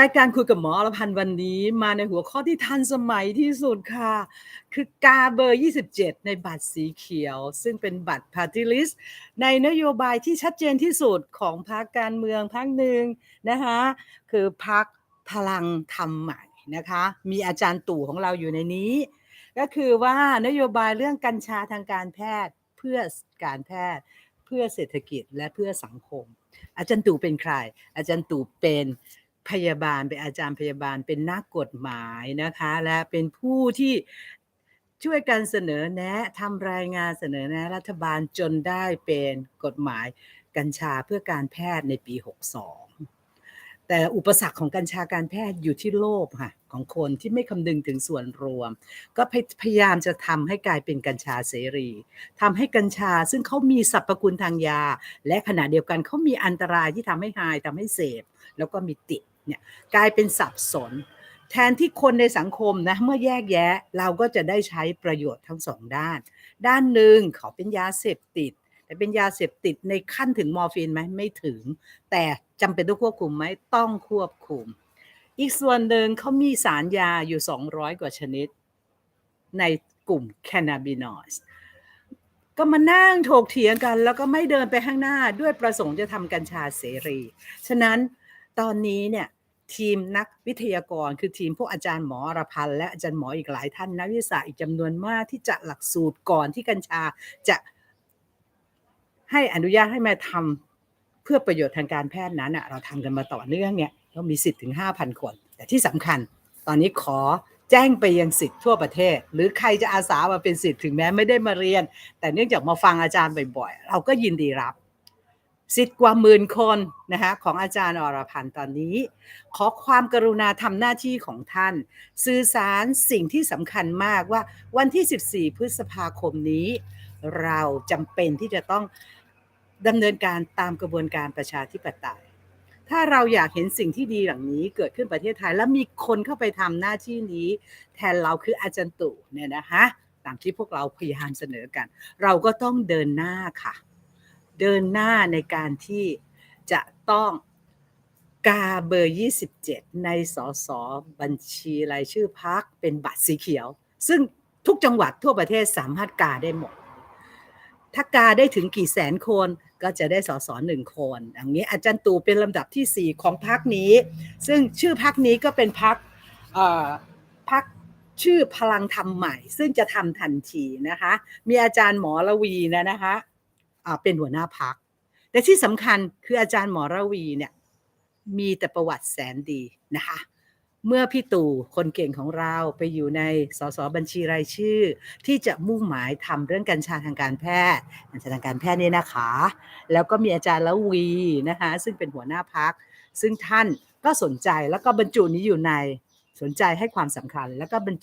รายการคุยกับหมออรพันธ์วันนี้มาในหัวข้อที่ทันสมัยที่สุดค่ะ คือกาเบอร์ 27 ในบัตรสีเขียว ซึ่งเป็นบัตร Party List ในนโยบายที่ชัดเจนที่สุดของพรรคการเมืองพรรคหนึ่งนะคะคือพรรคพลังธรรมใหม่นะคะมีอาจารย์ตู่ของเราอยู่ในนี้ ก็คือว่านโยบายเรื่องกัญชาทางการแพทย์เพื่อการแพทย์ เพื่อเศรษฐกิจและเพื่อสังคม อาจารย์ตู่เป็นใคร อาจารย์ตู่เป็น พยาบาลเป็นอาจารย์พยาบาลเป็นนักกฎหมายนะคะ และเป็นผู้ที่ช่วยกันเสนอแนะทำรายงานเสนอแนะรัฐบาลจนได้เป็นกฎหมายกัญชาเพื่อการแพทย์ในปี 62 แต่อุปสรรคของกัญชาการแพทย์อยู่ที่โลภค่ะของคนที่ไม่คำนึงถึงส่วนรวม ก็พยายามจะทำให้กลายเป็นกัญชาเสรีทำให้กัญชาซึ่งเขามีสรรพคุณทางยา และขณะเดียวกันเขามีอันตรายที่ทำให้หายทำให้เสพ แล้วก็มีติด เนี่ยกลายเป็นสับสน แทนที่คนในสังคมนะเมื่อแยกแยะเราก็จะได้ใช้ประโยชน์ทั้งสองด้าน ด้านหนึ่งเขาเป็นยาเสพติด แต่เป็นยาเสพติดในขั้นถึงมอร์ฟีนไหมไม่ถึง แต่จำเป็นต้องควบคุมไหมต้องควบคุม อีกส่วนหนึ่งเขามีสารยาอยู่ 200 กว่าชนิด ในกลุ่มแคนาบินอสก็มานั่งถกเถียงกัน แล้วก็ไม่เดินไปข้างหน้าด้วยประสงค์จะทำกัญชาเสรี ฉะนั้น ตอนนี้เนี่ยทีมนักวิทยากร คือทีมพวกอาจารย์หมออรพันธ์และอาจารย์หมออีกหลายท่านนักวิทยาศาสตร์อีกจำนวนมากที่จะหลักสูตรก่อนที่กัญชาจะให้อนุญาตให้มาทำเพื่อประโยชน์ทางการแพทย์นั้นเราทำกันมาต่อเนื่องเนี่ยเรามีสิทธิ์ถึง 5,000 คน แต่ที่สำคัญตอนนี้ขอแจ้งไปยังสิทธิ์ทั่วประเทศ หรือใครจะอาสามาเป็นสิทธิ์ถึงแม้ไม่ได้มาเรียน แต่เนื่องจากมาฟังอาจารย์บ่อยๆ เราก็ยินดีรับ สิทธิ์กว่าหมื่นคนนะคะของอาจารย์อรพันธ์ตอนนี้ ขอความกรุณาทำหน้าที่ของท่าน สื่อสารสิ่งที่สำคัญมากว่าวันที่ 14 พฤษภาคมนี้ เราจำเป็นที่จะต้องดำเนินการตามกระบวนการประชาธิปไตย ถ้าเราอยากเห็นสิ่งที่ดีหลังนี้เกิดขึ้นประเทศไทย แล้วมีคนเข้าไปทำหน้าที่นี้ แทนเราคืออาจารย์ตู่เนี่ยนะคะตามที่พวกเราพยายามเสนอกัน เราก็ต้องเดินหน้าค่ะ เดินหน้าในการที่จะต้องกาเบอร์ 27 ในสสบัญชีรายชื่อพักเป็นบัตรสีเขียว ซึ่งทุกจังหวัดทั่วประเทศสามารถกาได้หมด ถ้ากาได้ถึงกี่แสนคนก็จะได้สสหนึ่งคนอย่างนี้อาจารย์ตู่เป็นลำดับที่ 4 ของพักนี้ ซึ่งชื่อพักนี้ก็เป็นพักพักชื่อพลังธรรมใหม่ ซึ่งจะทำทันทีนะคะ มีอาจารย์หมอระวีนะนะคะ เป็นหัวหน้าพักแต่ที่สำคัญคืออาจารย์หมอระวีเนี่ยมีแต่ประวัติแสนดีนะคะเมื่อพี่ตู่คนเก่งของเราไปอยู่ในสสบัญชีรายชื่อ ที่จะมุ่งหมายทำเรื่องกัญชาทางการแพทย์กัญชาทางการแพทย์นี่นะคะ แล้วก็มีอาจารย์ละวีนะคะซึ่งเป็นหัวหน้าพัก ซึ่งท่านก็สนใจแล้วก็บรรจุนี้อยู่ในสนใจให้ความสำคัญ แล้วก็บรรจุ